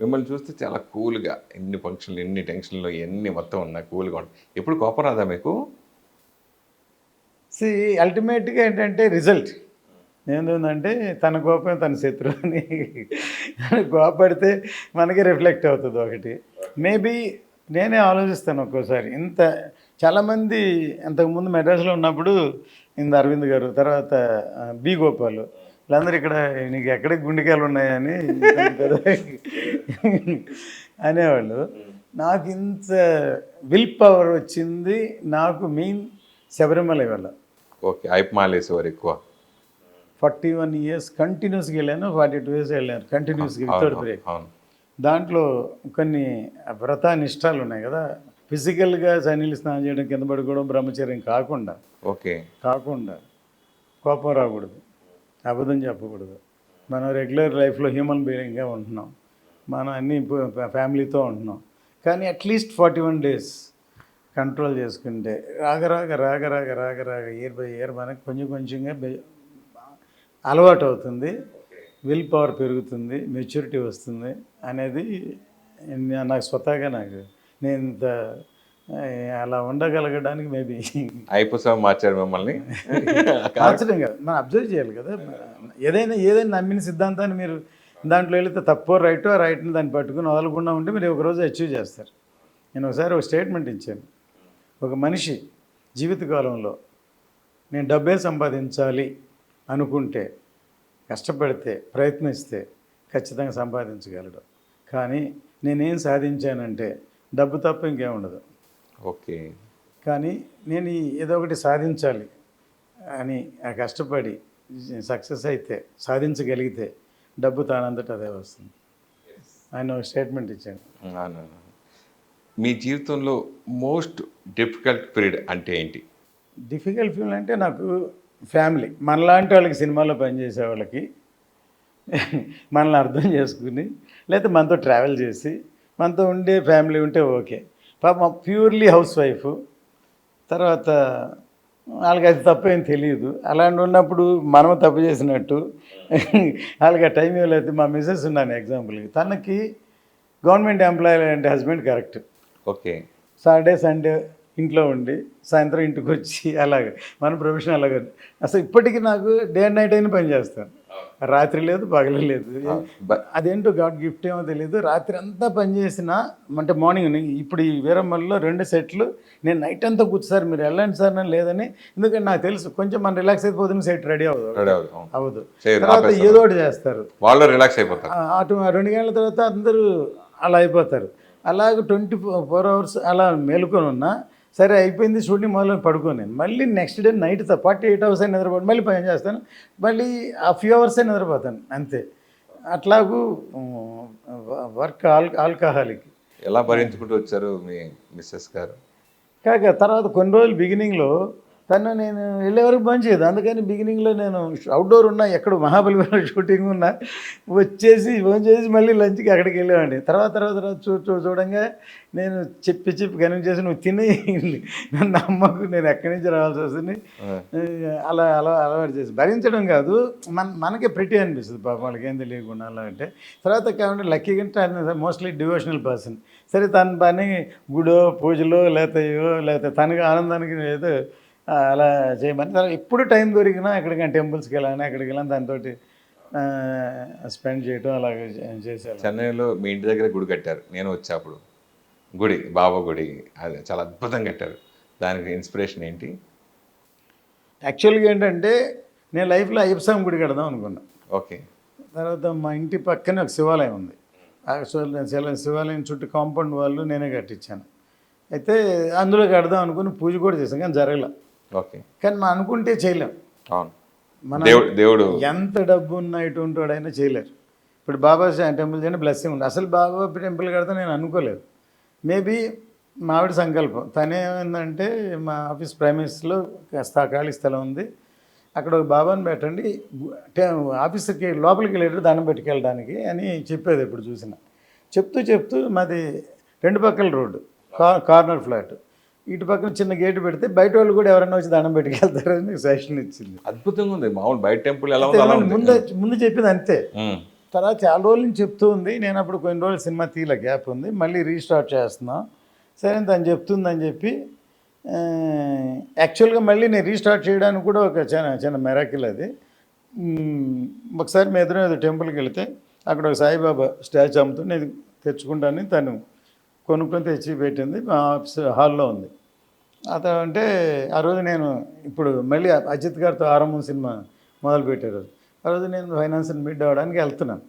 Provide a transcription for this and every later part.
మిమ్మల్ని చూస్తే చాలా కూల్గా ఎన్ని ఫంక్షన్లు ఎన్ని టెన్షన్లు ఎన్ని మొత్తం ఉన్నా కూల్గా ఉంటాయి ఎప్పుడు కోపం రాదా మీకు? సి అల్టిమేట్గా ఏంటంటే రిజల్ట్. ఏంటంటే తన కోపం తన శత్రువు అని కోపడితే మనకి రిఫ్లెక్ట్ అవుతుంది ఒకటి. మేబీ నేనే ఆలోచిస్తాను ఒక్కోసారి. ఇంత చాలామంది అంతకుముందు మెడ్రాస్లో ఉన్నప్పుడు ఇంత అరవింద్ గారు తర్వాత బి గోపాలు. వీళ్ళందరూ ఇక్కడ నీకు ఎక్కడికి గుండెకాయలు ఉన్నాయని కదా అనేవాళ్ళు. నాకు ఇంత విల్ పవర్ వచ్చింది నాకు మెయిన్ శబరిమల వల్ల ఓకే ఐప్ మాలేసేవారు ఎక్కువ. ఫార్టీ వన్ ఇయర్స్ కంటిన్యూస్గా వెళ్ళాను ఫార్టీ టూ ఇయర్స్ వెళ్ళాను కంటిన్యూస్గా వితౌట్ బ్రేక్. దాంట్లో కొన్ని వ్రత నిష్టాలు ఉన్నాయి కదా ఫిజికల్గా సన్నీళ్ళు స్నానం చేయడం కింద పడుకోవడం బ్రహ్మచర్యం కాకుండా ఓకే. కాకుండా కోపం రాకూడదు. అబద్ధం చెప్పకూడదు. మనం రెగ్యులర్ లైఫ్లో హ్యూమన్ బీయింగ్గా ఉంటున్నాం. మనం అన్ని ఫ్యామిలీతో ఉంటున్నాం. కానీ at least forty one days control చేసుకుంటే రాగ రాగ రాగ రాగ రాగ రాగ ఇయర్ బై ఇయర్ మనకు కొంచెం కొంచెంగా అలవాటు అవుతుంది. విల్ పవర్ పెరుగుతుంది మెచ్యూరిటీ వస్తుంది అనేది నాకు స్వతహాగా నాకు నేను ఇంత అలా ఉండగలగడానికి మేబీ ఐపుసం మార్చారు మిమ్మల్ని. మార్చడం కాదు మనం అబ్జర్వ్ చేయాలి కదా. ఏదైనా ఏదైనా నమ్మిన సిద్ధాంతాన్ని మీరు దాంట్లో వెళితే తప్పో రైటో ఆ రైట్ని దాన్ని పట్టుకుని వదలకుండా ఉంటే మీరు ఒకరోజు అచీవ్ చేస్తారు. నేను ఒకసారి ఒక స్టేట్మెంట్ ఇచ్చాను. ఒక మనిషి జీవితకాలంలో నేను డబ్బే సంపాదించాలి అనుకుంటే కష్టపడితే ప్రయత్నిస్తే ఖచ్చితంగా సంపాదించగలడు. కానీ నేనేం సాధించానంటే డబ్బు తప్ప ఇంకేం ఉండదు. ఓకే. కానీ నేను ఏదో ఒకటి సాధించాలి అని కష్టపడి సక్సెస్ అయితే సాధించగలిగితే డబ్బు తానంతట అదే వస్తుంది. ఆయన ఒక స్టేట్మెంట్ ఇచ్చాను. మీ జీవితంలో మోస్ట్ డిఫికల్ట్ పీరియడ్ అంటే ఏంటి? డిఫికల్ట్ ఫీల్ అంటే నాకు ఫ్యామిలీ. మనలాంటి వాళ్ళకి సినిమాలో పనిచేసే వాళ్ళకి మనల్ని అర్థం చేసుకుని లేకపోతే మనతో ట్రావెల్ చేసి మనతో ఉండే ఫ్యామిలీ ఉంటే ఓకే. పాప ప్యూర్లీ హౌస్ వైఫ్. తర్వాత వాళ్ళకి అది తప్పేం తెలియదు. అలాంటి ఉన్నప్పుడు మనం తప్పు చేసినట్టు. వాళ్ళకి ఆ టైం ఇవ్వలేదు. మా మిస్సెస్ ఉన్నాను ఎగ్జాంపుల్కి. తనకి గవర్నమెంట్ ఎంప్లాయీ అంటే husband correct. Okay. Saturday Sunday ఇంట్లో ఉండి సాయంత్రం ఇంటికి వచ్చి అలాగే మన ప్రొఫెషన్ అలాగే అసలు ఇప్పటికీ నాకు డే అండ్ నైట్ అయినా పని చేస్తాను. రాత్రి లేదు పగలు లేదు. అదేంటో గాడ్ గిఫ్ట్ ఏమో తెలియదు రాత్రి అంతా పని చేసిన అంటే మార్నింగ్ ఇప్పుడు ఈ వీరమ్మల్లో రెండు సెట్లు నేను నైట్ అంతా కూర్చు సార్ మీరు వెళ్ళండి సార్ నేను లేదని ఎందుకంటే నాకు తెలుసు కొంచెం మనం రిలాక్స్ అయిపోతుంది సెట్ రెడీ అవ్వదు. అవ్వదు తర్వాత. ఏదో ఒకటి చేస్తారు. వాళ్ళు రిలాక్స్ అయిపోతారు. అటు రెండు గంటల తర్వాత అందరూ అలా అయిపోతారు. అలాగే ట్వంటీ ఫోర్ అవర్స్ అలా మేలుకొని ఉన్నా సరే అయిపోయింది షూటింగ్ మొదలు పడుకోను. నేను మళ్ళీ next day night forty eight hours అయిన నిద్రపోయి మళ్ళీ పని చేస్తాను. మళ్ళీ ఆ ఫ్యూ అవర్స్ అయిన నిద్రపోతాను అంతే. అట్లాగూ వర్క్ ఆల్ ఆల్కహాలిక్. ఎలా భరించుకుంటూ వచ్చారు మీ మిస్సెస్ గారు? కాక తర్వాత కొన్ని రోజులు బిగినింగ్లో తను నేను వెళ్ళే వరకు పనిచేయదు అందుకని బిగినింగ్లో నేను అవుట్డోర్ ఉన్నా ఎక్కడ మహాబలిపురం షూటింగ్ ఉన్నా వచ్చేసి ఫోన్ చేసి మళ్ళీ లంచ్కి అక్కడికి వెళ్ళేవాడిని. తర్వాత తర్వాత తర్వాత చూ చూ చూడంగా నేను చెప్పి చెప్పి కన్విన్స్ చేసి నువ్వు తిని నన్ను అమ్మకు నేను ఎక్కడి నుంచి రావాల్సి వస్తుంది? అలా అలా అలవాటు చేసి. భరించడం కాదు మన మనకే ప్రిటీ అనిపిస్తుంది పాపం వాళ్ళకి ఏం తెలియకుండా అలా అంటే. తర్వాత కాబట్టి లక్కీగా మోస్ట్లీ డివోషనల్ పర్సన్ సరే తన పని గుడో పూజలో లేకపోతే లేకపోతే తనకి ఆనందానికి ఏదో అలా చేయమని. తర్వాత ఎప్పుడు టైం దొరికినా ఎక్కడికైనా టెంపుల్స్కి వెళ్ళాను ఎక్కడికి వెళ్ళాను దాంతో స్పెండ్ చేయడం అలాగే చేసేయాలి. చెన్నైలో మీ ఇంటి దగ్గర గుడి కట్టారు. నేను వచ్చేప్పుడు గుడి బాబా గుడి. అది చాలా అద్భుతంగా కట్టారు. దానికి ఇన్స్పిరేషన్ ఏంటి? యాక్చువల్గా ఏంటంటే నేను లైఫ్లో అయ్యప్ప స్వామి గుడి కడదాం అనుకున్నా. ఓకే. తర్వాత మా ఇంటి పక్కనే ఒక శివాలయం ఉంది. ఆ శివ- శివ- శివాలయం చుట్టూ కాంపౌండ్ వాళ్ళు నేనే కట్టించాను. అయితే అందులో కడదాం అనుకుని పూజ కూడా చేశాను కానీ జరగలే. ఓకే. కానీ మనం అనుకుంటే చేయలేం. అవును. మన దేవుడు ఎంత డబ్బు ఉన్న ఇటువంటి వాడైనా చేయలేరు. ఇప్పుడు బాబా టెంపుల్ చేయని బ్లెస్సింగ్ ఉంది. అసలు బాబా టెంపుల్ కడతా నేను అనుకోలేదు. మేబీ మా ఆవిడ సంకల్పం. తనేమైందంటే మా ఆఫీస్ ప్రైమరీస్లో స్థా ఖాళీ స్థలం ఉంది. అక్కడ ఒక బాబాని పెట్టండి. ఆఫీస్కి లోపలికి వెళ్ళేటప్పుడు దండం పెట్టుకెళ్ళడానికి అని చెప్పేది ఇప్పుడు చూసిన. చెప్తూ చెప్తూ మాది రెండు పక్కల రోడ్డు. Corner flat. ఇటు పక్కన చిన్న గేటు పెడితే బయట వాళ్ళు కూడా ఎవరైనా వచ్చి దండం పెట్టుకెళ్తారని సజెషన్ ఇచ్చింది. అద్భుతంగా ఉంది. మామూలు బయట టెంపుల్ ఎలా ఉందో ముందు ముందు చెప్పింది అంతే. తర్వాత చాలా రోజుల నుంచి చెప్తూ ఉంది. నేను అప్పుడు కొన్ని రోజులు సినిమా తీల గ్యాప్ ఉంది. మళ్ళీ రీస్టార్ట్ చేస్తున్నాం. సరే తను చెప్తుందని చెప్పి యాక్చువల్గా మళ్ళీ నేను రీస్టార్ట్ చేయడానికి కూడా ఒక చిన్న చిన్న మెరాకిల్ అది. ఒకసారి మీ ఎదురు ఏదో టెంపుల్కి వెళితే అక్కడ ఒక సాయిబాబా స్టాచ్యూ అమ్ముతుంటే తెచ్చుకుంటానని తను కొనుక్కొని తెచ్చి పెట్టింది. మా ఆఫీస్ హాల్లో ఉంది. అతను అంటే ఆ రోజు నేను ఇప్పుడు మళ్ళీ అజిత్ గారితో ఆరంభం సినిమా మొదలుపెట్టారు ఆ రోజు నేను ఫైనాన్స్ మీట్ అవ్వడానికి వెళ్తున్నాను.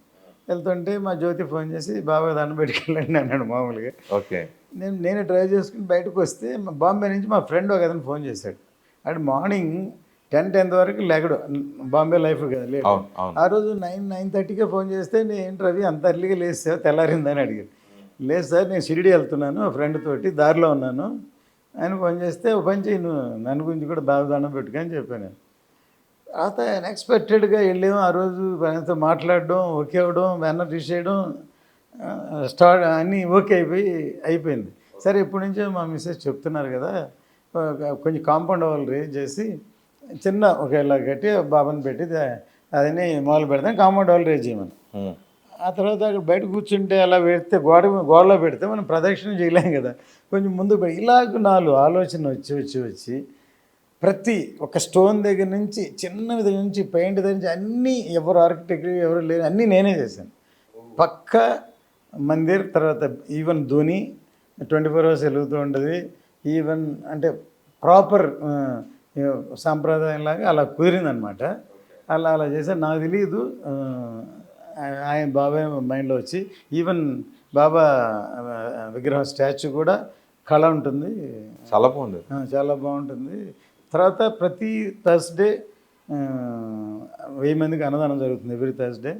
వెళ్తుంటే మా జ్యోతి ఫోన్ చేసి బాబాయ్ దండం పెట్టుకెళ్ళండి అన్నాడు మామూలుగా. ఓకే. నేను నేను డ్రైవ్ చేసుకుని బయటకు వస్తే మా బాంబే నుంచి మా ఫ్రెండ్ ఒక అతను ఫోన్ చేశాడు. అటు మార్నింగ్ టెన్ టెన్త్ వరకు లేకడు బాంబే లైఫ్ కదా అవును ఆ రోజు నైన్ నైన్ థర్టీకే ఫోన్ చేస్తే నేను రవి అంత అర్లీగా లేస్తావు తెల్లారిందని అడిగాడు. లేదు సార్ నేను షిరిడి వెళ్తున్నాను మా ఫ్రెండ్ తోటి దారిలో ఉన్నాను. ఆయన ఫోన్ చేస్తే పని చేయను నన్ను గురించి కూడా బాగా దండం పెట్టుకని చెప్పాను తర్వాత అన్ఎక్స్పెక్టెడ్గా వెళ్ళాము ఆ రోజు ఆయనతో మాట్లాడడం ఓకే అవ్వడం బ్యానర్ రీచ్ చేయడం స్టార్ట్ అన్నీ ఓకే అయిపోయి అయిపోయింది. సరే ఇప్పటి నుంచో మా మిస్సెస్ చెప్తున్నారు కదా కొంచెం కాంపౌండ్ వాళ్ళు రేజ్ చేసి చిన్న ఒకేలా కట్టి బాబాని పెట్టి అదని మొదలు పెడతాం కాంపౌండ్ వాళ్ళు రేజ్ చేయమని. ఆ తర్వాత అక్కడ బయట కూర్చుంటే అలా పెడితే గోడ గోడలో పెడితే మనం ప్రదక్షిణ చేయలేం కదా. కొంచెం ముందు ఇలాగ నాలుగు ఆలోచన వచ్చి వచ్చి వచ్చి ప్రతి ఒక స్టోన్ దగ్గర నుంచి చిన్న దగ్గర నుంచి పెయింట్ దగ్గర నుంచి అన్నీ ఎవరు ఆర్కిటెక్ట్ ఎవరు లేరు అన్నీ నేనే చేశాను. పక్క మందిర్ తర్వాత even Dhoni twenty four hours వెలుగుతూ ఉంటుంది. ఈవెన్ అంటే ప్రాపర్ సాంప్రదాయంలాగా అలా కుదిరిందనమాట. అలా అలా చేశాను. నాకు తెలియదు ఆయన బాబాయ్ మైండ్లో వచ్చి ఈవెన్ బాబా విగ్రహం స్టాచ్యూ కూడా కళ ఉంటుంది. చాలా బాగుంది. చాలా బాగుంటుంది. తర్వాత ప్రతి థర్స్డే వెయ్యి మందికి అన్నదానం జరుగుతుంది ఎవ్రీ థర్స్డే.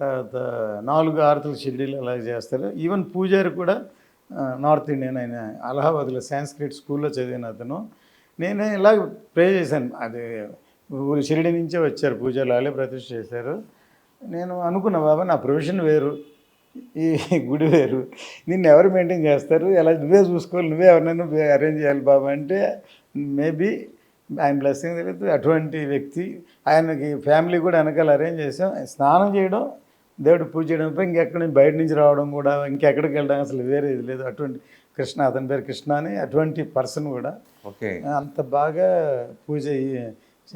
తర్వాత నాలుగు ఆరతుల షెడ్యూల్ అలా చేస్తారు. ఈవెన్ పూజారి కూడా నార్త్ ఇండియన్ ఆయన అలహాబాద్లో సాంస్క్రిట్ స్కూల్లో చదివిన అతను. నేనే ఇలా ప్రే చేశాను. అది ఊరు షిరిడి నుంచే వచ్చారు పూజలు వాళ్ళే ప్రతిష్ఠ చేశారు. నేను అనుకున్నా బాబా నా ప్రొఫెషన్ వేరు. ఈ గుడి వేరు. నిన్ను ఎవరు మెయింటైన్ చేస్తారు? ఎలా నువ్వే చూసుకోవాలి నువ్వే ఎవరినైనా అరేంజ్ చేయాలి బాబా. అంటే మేబీ ఆయన బ్లెస్సింగ్ తెలియదు. అటువంటి వ్యక్తి ఆయనకి ఫ్యామిలీ కూడా వెనకాల అరేంజ్ చేసాం. స్నానం చేయడం దేవుడు పూజ చేయడం తప్ప ఇంకెక్కడి నుంచి బయట నుంచి రావడం కూడా ఇంకెక్కడికి వెళ్ళడం అసలు వేరే ఇది లేదు. అటువంటి కృష్ణ అతని పేరు కృష్ణ అని అటువంటి పర్సన్ కూడా ఓకే. అంత బాగా పూజ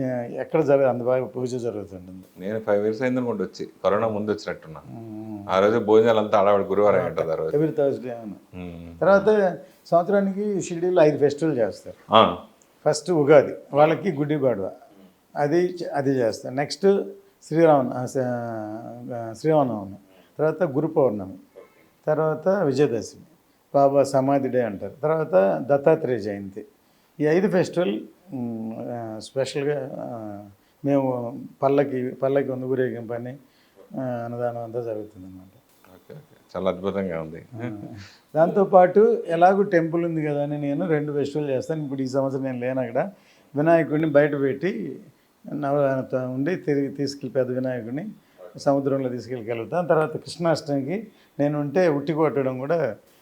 ఎక్కడ జరగదు అంత బాగా పూజ జరుగుతుంటుంది. నేను ఫైవ్ ఇయర్స్ అయింది అనుకుంటూ వచ్చి కరోనా ముందు వచ్చినట్టున్నా. ఆ రోజు భోజనాలు అంతా ఆడవాడు గురువారం ఉంటుంది ఆ రోజు. Every Thursday. తర్వాత సంవత్సరానికి షిరిడీలో ఐదు ఫెస్టివల్ చేస్తారు. ఫస్ట్ ఉగాది వాళ్ళకి గుడ్డి పాడవ అది అది చేస్తారు. నెక్స్ట్ శ్రీరామ శ్రీరామనవమి. తర్వాత గురు పౌర్ణమి. తర్వాత విజయదశమి. బాబా సమాధి డే అంటారు. తర్వాత దత్తాత్రేయ జయంతి. ఈ ఐదు ఫెస్టివల్ స్పెషల్గా మేము పల్లకి పల్లకి ఉంది ఊరేగింపు అని అన్నదానం అంతా జరుగుతుంది అన్నమాట ఓకే. చాలా అద్భుతంగా ఉంది. దాంతోపాటు ఎలాగో టెంపుల్ ఉంది కదా అని నేను రెండు ఫెస్టివల్ చేస్తాను. ఇప్పుడు ఈ సంవత్సరం నేను లేను అక్కడ. వినాయకుడిని బయట పెట్టి నవ ఉండి తిరిగి తీసుకెళ్ళి పెద్ద వినాయకుడిని సముద్రంలో తీసుకెళ్ళగలుగుతాను తర్వాత కృష్ణాష్టమికి నేను ఉంటే ఉట్టి కొట్టడం కూడా